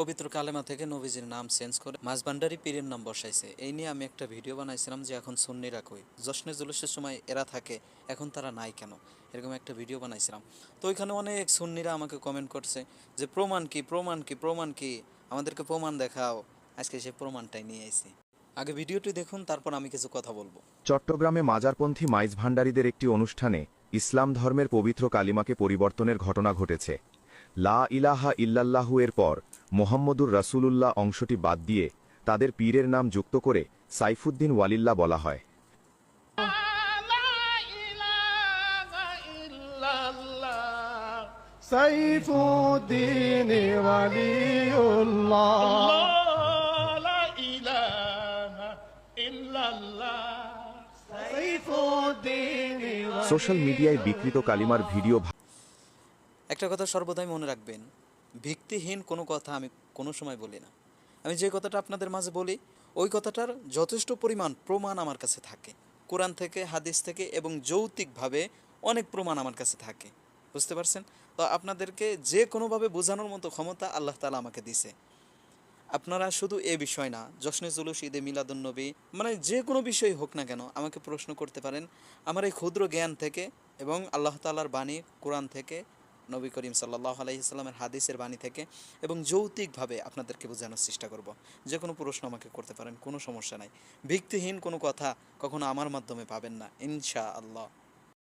পবিত্র কালেমা থেকে নবীজির নাম চেঞ্জ করে মাঝবান্ডারি পীরের নাম বসাইছে। এই নিয়ে আমি একটা ভিডিও বানাইছিলাম যে এখন সুন্নিরা কই? জশ্নে জুলুসের সময় এরা থাকে, এখন তারা নাই কেন? এরকম একটা ভিডিও বানাইছিলাম। তো ওইখানে অনেক সুন্নিরা আমাকে কমেন্ট করছে যে, প্রমাণ কি প্রমাণ কি প্রমাণ কি? আমাদেরকে প্রমাণ দেখাও। আজকে সে প্রমাণটাই নিয়ে আইছি। আগে ভিডিওটি দেখুন, তারপর আমি কিছু কথা বলব। চট্টগ্রামে মাজারপন্থী মাইজ ভান্ডারীদের একটি অনুষ্ঠানে ইসলাম ধর্মের পবিত্র কালিমাকে পরিবর্তনের ঘটনা ঘটেছে। লা ইলাহা ইল্লাল্লাহু এর পর মোহাম্মদুর রাসুলুল্লাহ অংশটি বাদ দিয়ে তাদের পীরের নাম যুক্ত করে সাইফুদ্দিন ওয়ালিল্লা বলা হয়। সোশ্যাল মিডিয়ায় বিকৃত কালিমার ভিডিও একটা কথা সর্বদাই মনে রাখবেন ভিত্তিহীন কোনো কথা আমি কোনো সময় বলি না। আমি যে কথাটা আপনাদের মাঝে বলি, ওই কথাটার যথেষ্ট পরিমাণ প্রমাণ আমার কাছে থাকে। কোরআন থেকে, হাদিস থেকে এবং যৌতিকভাবে অনেক প্রমাণ আমার কাছে থাকে। বুঝতে পারছেন? তো আপনাদেরকে যে কোনোভাবে বোঝানোর মতো ক্ষমতা আল্লাহ তালা আমাকে দিছে। আপনারা শুধু এ বিষয় না, জশ্নে জুলুস, ঈদে মিলাদুন্নবী মানে যে কোনো বিষয় হোক না কেন আমাকে প্রশ্ন করতে পারেন। আমার এই ক্ষুদ্র জ্ঞান থেকে এবং আল্লাহ তালার বাণী কোরআন থেকে নবী করিম সাল্লাহ আলাইসাল্লামের হাদিসের বাণী থেকে এবং যৌতিকভাবে আপনাদেরকে বোঝানোর চেষ্টা করব। যে কোনো প্রশ্ন আমাকে করতে পারেন, কোনো সমস্যা নাই। ভিত্তিহীন কোনো কথা কখনো আমার মাধ্যমে পাবেন না ইনশা আল্লাহ